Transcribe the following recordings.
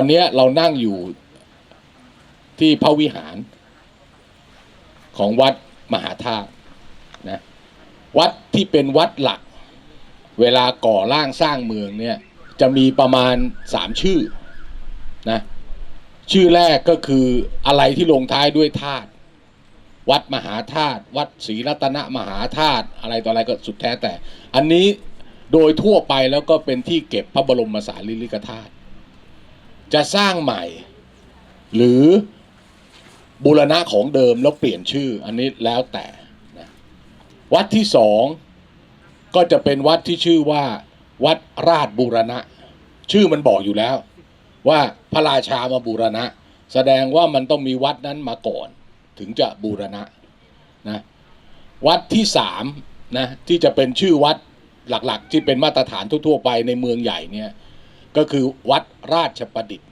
อนนี้เรานั่งอยู่ที่พระวิหารของวัดมหาธาตุนะวัดที่เป็นวัดหลัก เวลาก่อร่างสร้างเมืองเนี่ยจะมีประมาณสามชื่อนะชื่อแรกก็คืออะไรที่ลงท้ายด้วยธาตุวัดมหาธาตุวัดศรีรัตนมหาธาตุอะไรต่ออะไรก็สุดแท้แต่ อันนี้โดยทั่วไปแล้วก็เป็นที่เก็บพระบรมสารีริกธาตุ จะสร้างใหม่ หรือบูรณะของเดิมแล้วเปลี่ยนชื่อ อันนี้แล้วแต่นะวัดที่สองก็จะเป็นวัดที่ชื่อว่า วัดราชบูรณะ ชื่อมันบอกอยู่แล้ว ว่าพระราชามาบูรณะ แสดงว่ามันต้องมีวัดนั้นมาก่อน ถึงจะบูรณะนะวัดที่สามนะที่จะเป็นชื่อวัดหลักๆ ที่เป็นมาตรฐานทั่วๆไปในเมืองใหญ่เนี่ย ก็คือวัดราชประดิษฐ์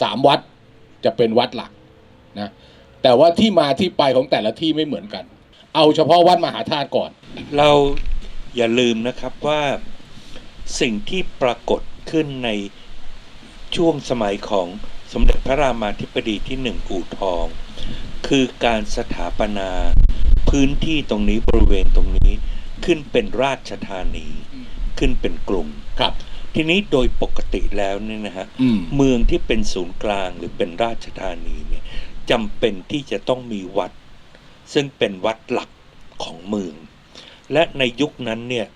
สามวัดจะเป็นวัดหลักนะแต่ว่าที่มาที่ไปของแต่ละที่ไม่เหมือนกัน เอาเฉพาะวัดมหาธาตุก่อน เราอย่าลืมนะครับว่าสิ่งที่ปรากฏขึ้นในช่วงสมัยของสมเด็จพระรามาธิบดีที่หนึ่งอู่ทอง คือการสถาปนาพื้นที่ตรงนี้บริเวณตรงนี้ขึ้นเป็นราชธานีอืมขึ้นเป็นกรุงครับ ทีนี้โดยปกติแล้วเนี่ยนะฮะอืมเมืองที่เป็นศูนย์กลางหรือเป็นราชธานีเนี่ยจำเป็นที่จะต้องมีวัด ซึ่งเป็นวัดหลักของเมือง และในยุคนั้นเนี่ย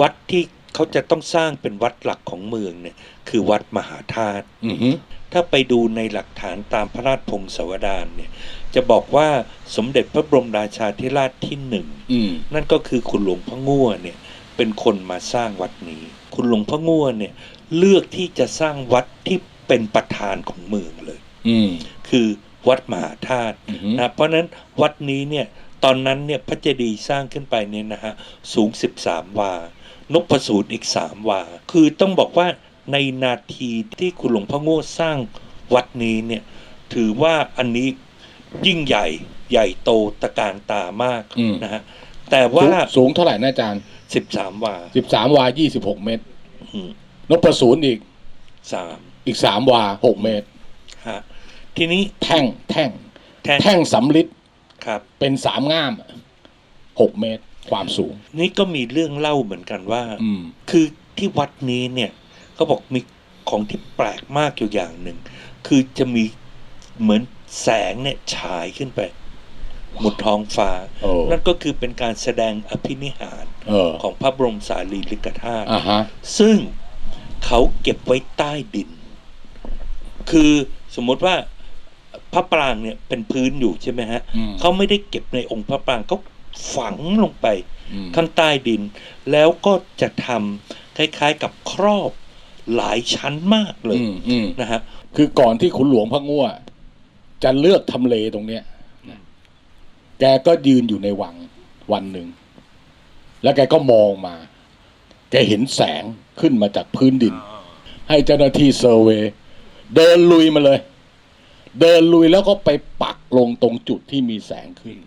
วัดที่เขาจะต้องสร้างเป็นวัดหลักของเมืองเนี่ยคือวัดมหาธาตุอือฮึถ้าไปดูในหลักฐานตามพระราชพงศาวดารเนี่ยจะบอกว่าสมเด็จพระบรมราชาธิราชที่หนึ่งอืมนั่นก็คือคุณหลวงพ่อง่วเนี่ยเป็นคนมาสร้างวัดนี้ คุณหลวงพ่อง่วเนี่ย เลือกที่จะสร้างวัดที่เป็นประธานของเมืองเลย อืม คือวัดมหาธาตุอือฮึ นะเพราะฉะนั้นวัดนี้เนี่ยตอนนั้นเนี่ยพระเจดีย์สร้างขึ้นไปเนี่ยนะฮะสูง 13 วานพสูตรอีก 3 วา คือต้องบอกว่าในนาทีที่คุณหลวงพ่อโง่สร้างวัดนี้เนี่ยถือว่าอันนี้ยิ่งใหญ่ใหญ่โตตะการตามากอืม นะฮะแต่ว่าสูงสูงเท่าไหร่นะอาจารย์ 13วาสิบสามวายี่สิบหกเมตรอืมนพศูนย์อีกสามอีกสามวาหกเมตร ฮะทีนี้แท่งแท่ง แทนแท่งสำลิดครับ เป็นสามง่ามหกเมตร ความสูง นี่ก็มีเรื่องเล่าเหมือนกันว่า อืม คือที่วัดนี้เนี่ยเขาบอกมีของที่แปลกมากอยู่อย่างหนึ่ง คือจะมีเหมือนแสงเนี่ยฉายขึ้นไป หมดท้องฟ้าเออนั่นก็คือเป็นการแสดงอภินิหารเออของพระบรมสารีริกธาตุอ่าฮะซึ่งเขาเก็บไว้ใต้ดิน คือสมมติว่าพระปรางเนี่ยเป็นพื้นอยู่ใช่ไหมฮะอืมเขาไม่ได้เก็บในองค์พระปรางเขาฝังลงไปอืมข้างใต้ดิน แล้วก็จะทำคล้ายๆกับครอบหลายชั้นมากเลยอืมอืมนะฮะคือก่อนที่ขุนหลวงพระง่วจะเลือกทำเลตรงเนี้ยนะ แกก็ยืนอยู่ในวังวันหนึ่ง แล้วแกก็มองมา แกเห็นแสงขึ้นมาจากพื้นดิน ให้เจ้าหน้าที่เซอร์เวย์เดินลุยมาเลย เดินลุยแล้วก็ไปปักลงตรงจุดที่มีแสงขึ้น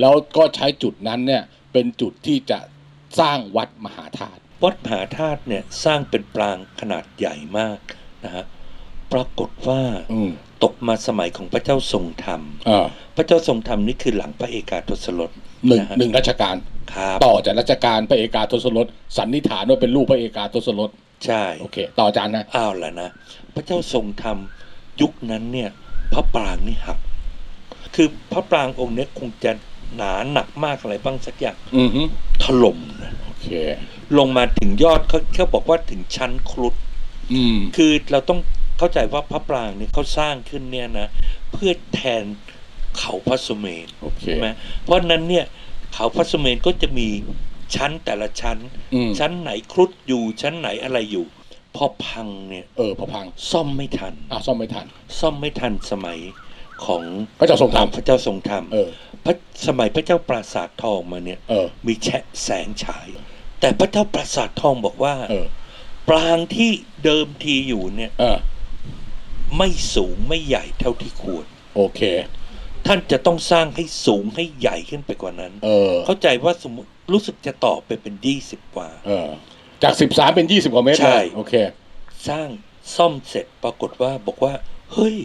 แล้วก็ใช้จุดนั้นเนี่ยเป็นจุดที่จะสร้างวัดมหาธาตุวัดมหาธาตุเนี่ยสร้างเป็นปรางขนาดใหญ่มากนะฮะปรากฏว่าอืม ตกมาสมัยของพระเจ้าทรงธรรม อ่าพระเจ้าทรงธรรมนี่คือหลังพระเอกาทศรถหนึ่งนะฮะหนึ่งรัชกาลครับต่อจากรัชกาลพระเอกาทศรถสันนิษฐานว่าเป็นลูกพระเอกาทศรถใช่โอเค ต่ออาจารย์นะอ้าวแล้วนะ พระเจ้าทรงธรรมยุคนั้นเนี่ย พระปรางนี่หัก คือพระปรางองค์เนี้ยคงจะหนาหนักมากอะไรบ้างสักอย่างอือฮึถล่มนะโอเค ลงมาถึงยอดเขาเขาบอกว่าถึงชั้นครุฑ อืม คือเราต้อง เข้าใจว่าพระปรางเนี่ยเขาสร้างขึ้นเนี่ยนะเพื่อแทนเขาพระสุเมนโอเคใช่ไหมเพราะฉะนั้นเนี่ยเขาพระสุเมนก็จะมีชั้นแต่ละชั้นอืมชั้นไหนครุฑอยู่ชั้นไหนอะไรอยู่ พอพังเนี่ยเออพอพังซ่อมไม่ทันอะซ่อมไม่ทัน ซ่อมไม่ทันสมัยของพระเจ้าทรงธรรมพระเจ้าทรงธรรมเออพระสมัยพระเจ้าปราสาททองมาเนี่ยเออมีแฉะแสงฉาย แต่พระเจ้าปราสาททองบอกว่าเออปรางที่เดิมทีอยู่เนี่ยเออ ไม่สูงไม่ใหญ่เท่าที่ควร โอเค ท่านจะต้องสร้างให้สูงให้ใหญ่ขึ้นไปกว่านั้น เออ เข้าใจว่าสมมติรู้สึกจะต่อไปเป็นยี่สิบกว่า เออ จากสิบสามเป็นยี่สิบกว่าเมตรใช่ เลยโอเค สร้างซ่อมเสร็จปรากฏว่าบอกว่า เฮ้ย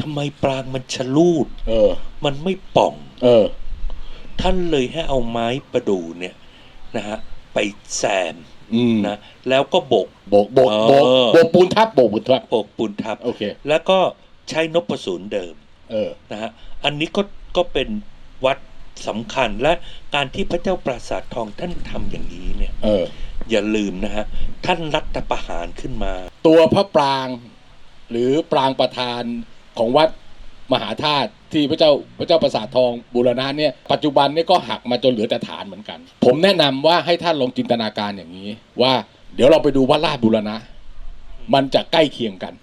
ทำไมปรางมันชะลูด เออ มันไม่ป่อง เออ ท่านเลยให้เอาไม้ประดู่เนี่ยนะฮะไปแซม อืมนะแล้วก็โบก โบกโบกโบกเออ โบกปูนทับโบกปูนทับโบกปูนทับ โอเค แล้วก็ใช้นพสูนเดิมเออ นะฮะอันนี้ก็ก็เป็นวัดสำคัญและการที่พระเจ้าปราสาททองท่านทำอย่างนี้เนี่ยเออ อย่าลืมนะฮะท่านรัฐประหารขึ้นมา ตัวพระปราง หรือปรางประธานของวัด มหาธาตุที่พระเจ้าพระเจ้าประสาททองบูรณะเนี่ยปัจจุบันเนี่ยก็หักมาจนเหลือแต่ฐานเหมือนกัน ผมแนะนำว่าให้ท่านลองจินตนาการอย่างนี้ ว่าเดี๋ยวเราไปดูวัดราชบูรณะ มันจะใกล้เคียงกัน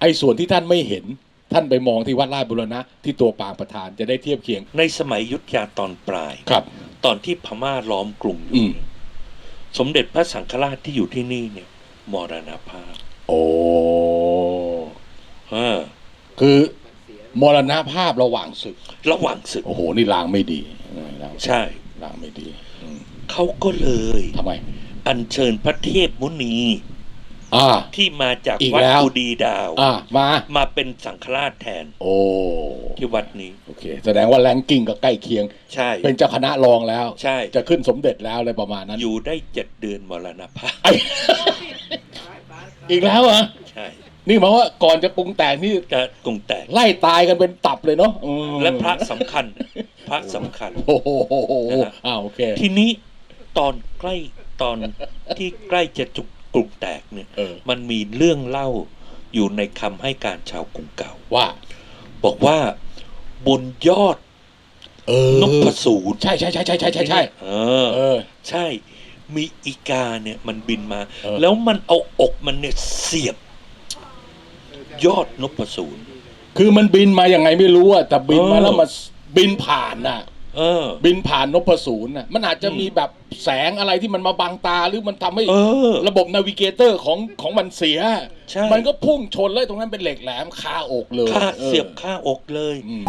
ไอ้ส่วนที่ท่านไม่เห็นท่านไปมองที่วัดราชบูรณะที่ตัวปรางประธานจะได้เทียบเคียง ในสมัยอยุทธยาตอนปลายครับ ตอนที่พม่าล้อมกรุงออืยู่มสมเด็จพระสังฆราชที่อยู่ที่นี่เนี่ยมรณภาพ โอ้เออคือ มรณภาพระหว่างศึก ระหว่างศึก โอ้โห นี่ลางไม่ดีลางใช่ ลางไม่ดีอืมเขาก็เลยทำไม อัญเชิญพระเทพมุนีอ่า ที่มาจากอีกวัดแล้วกุดีดาว อ่ามา มาเป็นสังฆราชแทนโอ้ที่วัดนี้ โอเค แสดงว่าแรงกิ้งก็ใกล้เคียง ใช่ เป็นเจ้าคณะรองแล้ว ใช่ จะขึ้นสมเด็จแล้วอะไรประมาณนั้นอยู่ได้เจ็ดเดือนมรณภาพไอ้ อีกแล้วเหรอ ใช่ นี่หมายว่าก่อนจะปรุงแต่งนี่จะกรุงแตกไล่ตายกันเป็นตับเลยเนาะอืมและพระสำคัญ พระสำคัญ โอ้โหนะฮะอ่าโอเค ทีนี้ตอนใกล้ตอนที่ใกล้จะจุกกรุงแตกเนี่ยเออ มันมีเรื่องเล่าอยู่ในคำให้การชาวกรุงเก่า ว่า บอกว่าบนยอดเออนพสูรใช่ใช่ใช่ใช่ใช่ใช่ใช่เออ เออ ใช่ มีอีกาเนี่ยมันบินมา เออ แล้วมันเอาอกมันเนี่ยเสียบ ยอดนพสูรคือมันบินมาอย่างไงไม่รู้อะแต่บินมาเออ แล้วมาบินผ่านน่ะ เออ บินผ่านนพศูนย์น่ะมันอาจจะอืมมีแบบแสงอะไรที่มันมาบังตาหรือมันทำให้เออระบบนาวิเกเตอร์ของของมันเสีย ใช่ มันก็พุ่งชนเลยตรงนั้นเป็นเหล็กแหลมคาอกเลยฆ่าออเสียบฆ่าอกเลย อืม